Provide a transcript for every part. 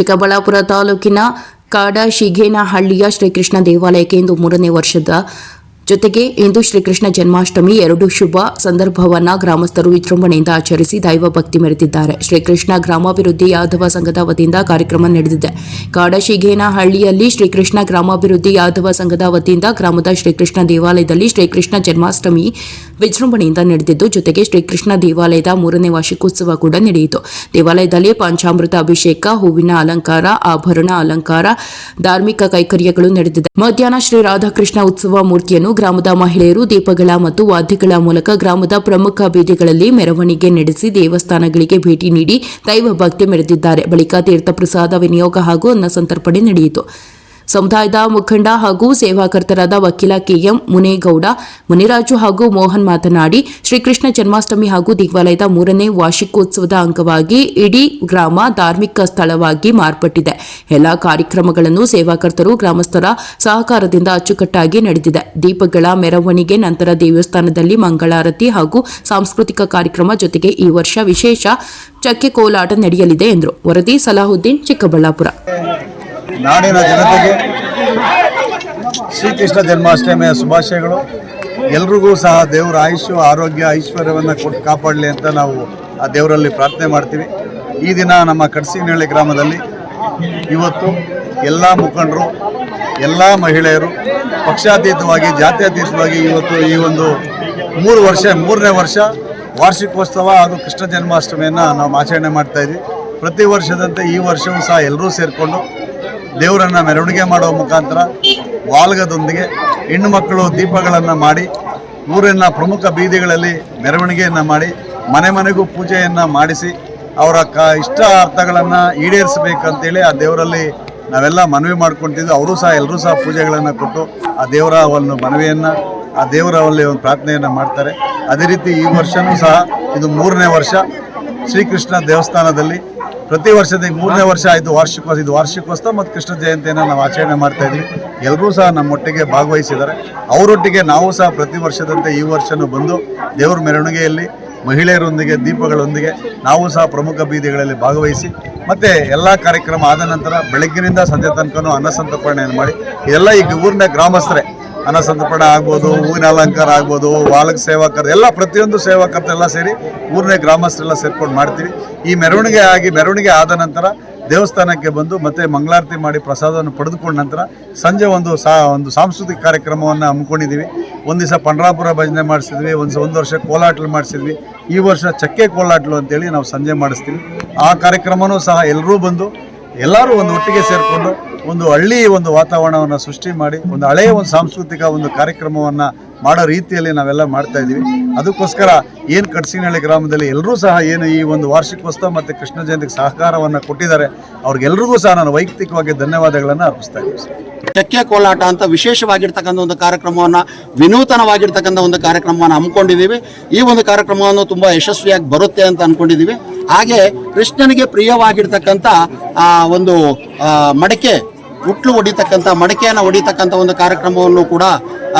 ಚಿಕ್ಕಬಳ್ಳಾಪುರ ತಾಲೂಕಿನ ಕಾಡಶಿಗೇನಹಳ್ಳಿಯ ಶ್ರೀಕೃಷ್ಣ ದೇವಾಲಯಕ್ಕೆ ಇಂದು ಮೂರನೇ ವರ್ಷದ ಜೊತೆಗೆ ಇಂದು ಶ್ರೀಕೃಷ್ಣ ಜನ್ಮಾಷ್ಟಮಿ ಎರಡು ಶುಭ ಸಂದರ್ಭವನ್ನು ಗ್ರಾಮಸ್ಥರು ವಿಜೃಂಭಣೆಯಿಂದ ಆಚರಿಸಿ ದೈವ ಭಕ್ತಿ ಮೆರೆದಿದ್ದಾರೆ. ಶ್ರೀಕೃಷ್ಣ ಗ್ರಾಮಾಭಿವೃದ್ಧಿ ಯಾದವ ಸಂಘದ ವತಿಯಿಂದ ಕಾರ್ಯಕ್ರಮ ನಡೆದಿದೆ. ಕಾಡಶಿಗೇನಹಳ್ಳಿಯಲ್ಲಿ ಶ್ರೀಕೃಷ್ಣ ಗ್ರಾಮಾಭಿವೃದ್ಧಿ ಯಾದವ ಸಂಘದ ವತಿಯಿಂದ ಗ್ರಾಮದ ಶ್ರೀಕೃಷ್ಣ ದೇವಾಲಯದಲ್ಲಿ ಶ್ರೀಕೃಷ್ಣ ಜನ್ಮಾಷ್ಟಮಿ ವಿಜೃಂಭಣೆಯಿಂದ ನಡೆದಿದ್ದು, ಜೊತೆಗೆ ಶ್ರೀಕೃಷ್ಣ ದೇವಾಲಯದ ಮೂರನೇ ವಾರ್ಷಿಕೋತ್ಸವ ಕೂಡ ನಡೆಯಿತು. ದೇವಾಲಯದಲ್ಲಿ ಪಂಚಾಮೃತ ಅಭಿಷೇಕ, ಹೂವಿನ ಅಲಂಕಾರ, ಆಭರಣ ಅಲಂಕಾರ, ಧಾರ್ಮಿಕ ಕೈಕರ್ಯಗಳು ನಡೆದಿದೆ. ಮಧ್ಯಾಹ್ನ ಶ್ರೀ ರಾಧಾಕೃಷ್ಣ ಉತ್ಸವ ಮೂರ್ತಿಯನ್ನು ಗ್ರಾಮದ ಮಹಿಳೆಯರು, ದೀಪಗಳ ಮತ್ತು ವಾದ್ಯಗಳ ಮೂಲಕ ಗ್ರಾಮದ ಪ್ರಮುಖ ಬೀದಿಗಳಲ್ಲಿ ಮೆರವಣಿಗೆ ನಡೆಸಿ ದೇವಸ್ಥಾನಗಳಿಗೆ ಭೇಟಿ ನೀಡಿ ದೈವ ಭಕ್ತಿ ಮೆರೆದಿದ್ದಾರೆ. ಬಳಿಕ ತೀರ್ಥ ಪ್ರಸಾದ ವಿನಿಯೋಗ ಹಾಗೂ ಅನ್ನ ಸಂತರ್ಪಣೆ ನಡೆಯಿತು. ಸಮುದಾಯದ ಮುಖಂಡ ಹಾಗೂ ಸೇವಾಕರ್ತರಾದ ವಕೀಲ ಕೆಎಂ ಮುನೇಗೌಡ, ಮುನಿರಾಜು ಹಾಗೂ ಮೋಹನ್ ಮಾತನಾಡಿ, ಶ್ರೀಕೃಷ್ಣ ಜನ್ಮಾಷ್ಟಮಿ ಹಾಗೂ ದೇವಾಲಯದ ಮೂರನೇ ವಾರ್ಷಿಕೋತ್ಸವದ ಅಂಗವಾಗಿ ಇಡೀ ಗ್ರಾಮ ಧಾರ್ಮಿಕ ಸ್ಥಳವಾಗಿ ಮಾರ್ಪಟ್ಟಿದೆ. ಎಲ್ಲ ಕಾರ್ಯಕ್ರಮಗಳನ್ನು ಸೇವಾಕರ್ತರು, ಗ್ರಾಮಸ್ಥರ ಸಹಕಾರದಿಂದ ಅಚ್ಚುಕಟ್ಟಾಗಿ ನಡೆದಿದೆ. ದೀಪಗಳ ಮೆರವಣಿಗೆ ನಂತರ ದೇವಸ್ಥಾನದಲ್ಲಿ ಮಂಗಳಾರತಿ ಹಾಗೂ ಸಾಂಸ್ಕೃತಿಕ ಕಾರ್ಯಕ್ರಮ ಜೊತೆಗೆ ಈ ವರ್ಷ ವಿಶೇಷ ಚಕ್ಕೆ ಕೋಲಾಟ ನಡೆಯಲಿದೆ ಎಂದರು. ವರದಿ ಸಲಾಹುದ್ದೀನ್ ಚಿಕ್ಕಬಳ್ಳಾಪುರ. ನಾಡಿನ ಜನತೆಗೆ ಶ್ರೀಕೃಷ್ಣ ಜನ್ಮಾಷ್ಟಮಿಯ ಶುಭಾಶಯಗಳು. ಎಲ್ರಿಗೂ ಸಹ ದೇವರ ಆಯುಷ್ಯ, ಆರೋಗ್ಯ, ಐಶ್ವರ್ಯವನ್ನು ಕೊಟ್ಟು ಕಾಪಾಡಲಿ ಅಂತ ನಾವು ಆ ದೇವರಲ್ಲಿ ಪ್ರಾರ್ಥನೆ ಮಾಡ್ತೀವಿ. ಈ ದಿನ ನಮ್ಮ ಕಡಸಿನಹಳ್ಳಿ ಗ್ರಾಮದಲ್ಲಿ ಇವತ್ತು ಎಲ್ಲ ಮುಖಂಡರು, ಎಲ್ಲ ಮಹಿಳೆಯರು, ಪಕ್ಷಾತೀತವಾಗಿ, ಜಾತ್ಯತೀತವಾಗಿ ಇವತ್ತು ಈ ಒಂದು ಮೂರು ವರ್ಷ, ಮೂರನೇ ವರ್ಷ ವಾರ್ಷಿಕೋತ್ಸವ ಹಾಗೂ ಕೃಷ್ಣ ಜನ್ಮಾಷ್ಟಮಿಯನ್ನು ನಾವು ಆಚರಣೆ ಮಾಡ್ತಾ ಇದ್ವಿ. ಪ್ರತಿ ವರ್ಷದಂತೆ ಈ ವರ್ಷವೂ ಸಹ ಎಲ್ಲರೂ ಸೇರಿಕೊಂಡು ದೇವರನ್ನು ಮೆರವಣಿಗೆ ಮಾಡುವ ಮುಖಾಂತರ ವಾಲ್ಗದೊಂದಿಗೆ ಹೆಣ್ಣು ಮಕ್ಕಳು ದೀಪಗಳನ್ನು ಮಾಡಿ, ಊರಿನ ಪ್ರಮುಖ ಬೀದಿಗಳಲ್ಲಿ ಮೆರವಣಿಗೆಯನ್ನು ಮಾಡಿ, ಮನೆ ಮನೆಗೂ ಪೂಜೆಯನ್ನು ಮಾಡಿಸಿ, ಅವರ ಕ ಇಷ್ಟ ಅರ್ಥಗಳನ್ನು ಈಡೇರಿಸಬೇಕಂತೇಳಿ ಆ ದೇವರಲ್ಲಿ ನಾವೆಲ್ಲ ಮನವಿ ಮಾಡ್ಕೊತಿದ್ವಿ ಅವರು ಸಹ ಎಲ್ಲರೂ ಸಹ ಪೂಜೆಗಳನ್ನು ಕೊಟ್ಟು ಆ ದೇವರ ಒಂದು ಮನವಿಯನ್ನು, ಆ ದೇವರ ಒಂದು ಪ್ರಾರ್ಥನೆಯನ್ನು ಮಾಡ್ತಾರೆ. ಅದೇ ರೀತಿ ಈ ವರ್ಷವೂ ಸಹ, ಇದು ಮೂರನೇ ವರ್ಷ ಶ್ರೀಕೃಷ್ಣ ದೇವಸ್ಥಾನದಲ್ಲಿ ಪ್ರತಿ ವರ್ಷದ ಈಗ ಮೂರನೇ ವರ್ಷ ಆಯಿತು ವಾರ್ಷಿಕೋತ್ಸವ, ಇದು ವಾರ್ಷಿಕೋತ್ಸವ ಮತ್ತು ಕೃಷ್ಣ ಜಯಂತಿಯನ್ನು ನಾವು ಆಚರಣೆ ಮಾಡ್ತಾ ಇದ್ವಿ. ಎಲ್ಲರೂ ಸಹ ನಮ್ಮೊಟ್ಟಿಗೆ ಭಾಗವಹಿಸಿದ್ದಾರೆ. ಅವರೊಟ್ಟಿಗೆ ನಾವು ಸಹ ಪ್ರತಿ ವರ್ಷದಂತೆ ಈ ವರ್ಷನೂ ಬಂದು ದೇವರ ಮೆರವಣಿಗೆಯಲ್ಲಿ, ಮಹಿಳೆಯರೊಂದಿಗೆ, ದೀಪಗಳೊಂದಿಗೆ ನಾವು ಸಹ ಪ್ರಮುಖ ಬೀದಿಗಳಲ್ಲಿ ಭಾಗವಹಿಸಿ ಮತ್ತು ಎಲ್ಲ ಕಾರ್ಯಕ್ರಮ ಆದ ನಂತರ ಬೆಳಗ್ಗಿನಿಂದ ಸಂಜೆ ತನಕನೂ ಅನ್ನ ಸಂತರ್ಪಣೆಯನ್ನು ಮಾಡಿ, ಇದೆಲ್ಲ ಈಗ ಊರಿನ ಗ್ರಾಮಸ್ಥರೇ. ಅನ್ನ ಸಂತರ್ಪಣೆ ಆಗ್ಬೋದು, ಹೂವಿನ ಅಲಂಕಾರ ಆಗ್ಬೋದು, ಬಾಲಕ ಸೇವಕರು, ಎಲ್ಲ ಪ್ರತಿಯೊಂದು ಸೇವಕರ್ತೆಲ್ಲ ಸೇರಿ ಊರನೇ ಗ್ರಾಮಸ್ಥರೆಲ್ಲ ಸೇರ್ಕೊಂಡು ಮಾಡ್ತೀವಿ. ಈ ಮೆರವಣಿಗೆ ಆಗಿ, ಮೆರವಣಿಗೆ ಆದ ನಂತರ ದೇವಸ್ಥಾನಕ್ಕೆ ಬಂದು ಮತ್ತೆ ಮಂಗಳಾರತಿ ಮಾಡಿ ಪ್ರಸಾದವನ್ನು ಪಡೆದುಕೊಂಡ ನಂತರ ಸಂಜೆ ಒಂದು ಸಾ, ಒಂದು ಸಾಂಸ್ಕೃತಿಕ ಕಾರ್ಯಕ್ರಮವನ್ನು ಹಮ್ಮಿಕೊಂಡಿದ್ದೀವಿ. ಒಂದು ದಿವಸ ಪಂಡರಾಪುರ ಭಜನೆ ಮಾಡಿಸಿದ್ವಿ, ಒಂದು ಒಂದು ವರ್ಷ ಕೋಲಾಟಲು ಮಾಡಿಸಿದ್ವಿ. ಈ ವರ್ಷ ಚಕ್ಕೆ ಕೋಲಾಟಲು ಅಂತೇಳಿ ನಾವು ಸಂಜೆ ಮಾಡಿಸ್ತೀವಿ. ಆ ಕಾರ್ಯಕ್ರಮವೂ ಸಹ ಎಲ್ಲರೂ ಬಂದು ಎಲ್ಲರೂ ಒಂದು ಒಟ್ಟಿಗೆ ಸೇರಿಕೊಂಡು ಒಂದು ಹಳ್ಳಿ ಒಂದು ವಾತಾವರಣವನ್ನು ಸೃಷ್ಟಿ ಮಾಡಿ, ಒಂದು ಹಳೆಯ ಒಂದು ಸಾಂಸ್ಕೃತಿಕ ಒಂದು ಕಾರ್ಯಕ್ರಮವನ್ನು ಮಾಡೋ ರೀತಿಯಲ್ಲಿ ನಾವೆಲ್ಲ ಮಾಡ್ತಾ ಇದ್ದೀವಿ. ಅದಕ್ಕೋಸ್ಕರ ಏನು ಕಡ್ಸಿನಹಳ್ಳಿ ಗ್ರಾಮದಲ್ಲಿ ಎಲ್ಲರೂ ಸಹ ಏನು ಈ ಒಂದು ವಾರ್ಷಿಕೋತ್ಸವ ಮತ್ತು ಕೃಷ್ಣ ಜಯಂತಿಗೆ ಸಹಕಾರವನ್ನು ಕೊಟ್ಟಿದ್ದಾರೆ, ಅವ್ರಿಗೆಲ್ರಿಗೂ ಸಹ ನಾನು ವೈಯಕ್ತಿಕವಾಗಿ ಧನ್ಯವಾದಗಳನ್ನು ಅರ್ಪಿಸ್ತಾ ಇದ್ದೀವಿ ಚಕ್ಕೆ ಕೋಲಾಟ ಅಂತ ವಿಶೇಷವಾಗಿರ್ತಕ್ಕಂಥ ಒಂದು ಕಾರ್ಯಕ್ರಮವನ್ನು, ವಿನೂತನವಾಗಿರ್ತಕ್ಕಂಥ ಒಂದು ಕಾರ್ಯಕ್ರಮವನ್ನು ಹಮ್ಮಿಕೊಂಡಿದ್ದೀವಿ. ಈ ಒಂದು ಕಾರ್ಯಕ್ರಮವನ್ನು ತುಂಬ ಯಶಸ್ವಿಯಾಗಿ ಬರುತ್ತೆ ಅಂತ ಅಂದ್ಕೊಂಡಿದ್ದೀವಿ ಹಾಗೆ ಕೃಷ್ಣನಿಗೆ ಪ್ರಿಯವಾಗಿರ್ತಕ್ಕಂಥ ಒಂದು ಮಡಕೆ ಹುಟ್ಲು ಹೊಡಿತಕ್ಕಂಥ, ಮಡಕೆಯನ್ನು ಹೊಡಿತಕ್ಕಂಥ ಒಂದು ಕಾರ್ಯಕ್ರಮವನ್ನು ಕೂಡ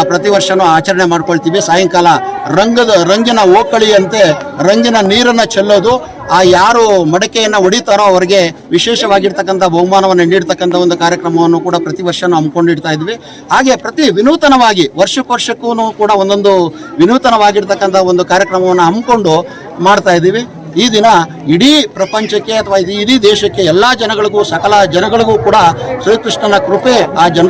ಪ್ರತಿ ವರ್ಷನೂ ಆಚರಣೆ ಮಾಡ್ಕೊಳ್ತೀವಿ. ಸಾಯಂಕಾಲ ರಂಗದ, ರಂಗಿನ ಓಕಳಿಯಂತೆ ರಂಗಿನ ನೀರನ್ನು ಚೆಲ್ಲೋದು, ಆ, ಯಾರು ಮಡಕೆಯನ್ನು ಹೊಡಿತಾರೋ ಅವರಿಗೆ ವಿಶೇಷವಾಗಿರ್ತಕ್ಕಂಥ ಬಹುಮಾನವನ್ನು ನೀಡ್ತಕ್ಕಂಥ ಒಂದು ಕಾರ್ಯಕ್ರಮವನ್ನು ಕೂಡ ಪ್ರತಿ ವರ್ಷ ನಾವು ಹಮ್ಮಿಕೊಂಡಿಡ್ತಾ ಇದ್ವಿ. ಹಾಗೆ ಪ್ರತಿ ವಿನೂತನವಾಗಿ ವರ್ಷಕ್ಕೆ ವರ್ಷಕ್ಕೂ ಕೂಡ ಒಂದೊಂದು ವಿನೂತನವಾಗಿರ್ತಕ್ಕಂಥ ಒಂದು ಕಾರ್ಯಕ್ರಮವನ್ನು ಹಮ್ಮಿಕೊಂಡು ಮಾಡ್ತಾ ಇದ್ದೀವಿ. ಈ ದಿನ ಇಡೀ ಪ್ರಪಂಚಕ್ಕೆ ಅಥವಾ ಇಡೀ ದೇಶಕ್ಕೆ ಎಲ್ಲ ಜನಗಳಿಗೂ, ಸಕಲ ಜನಗಳಿಗೂ ಕೂಡ ಶ್ರೀಕೃಷ್ಣನ ಕೃಪೆ ಆ ಜನರ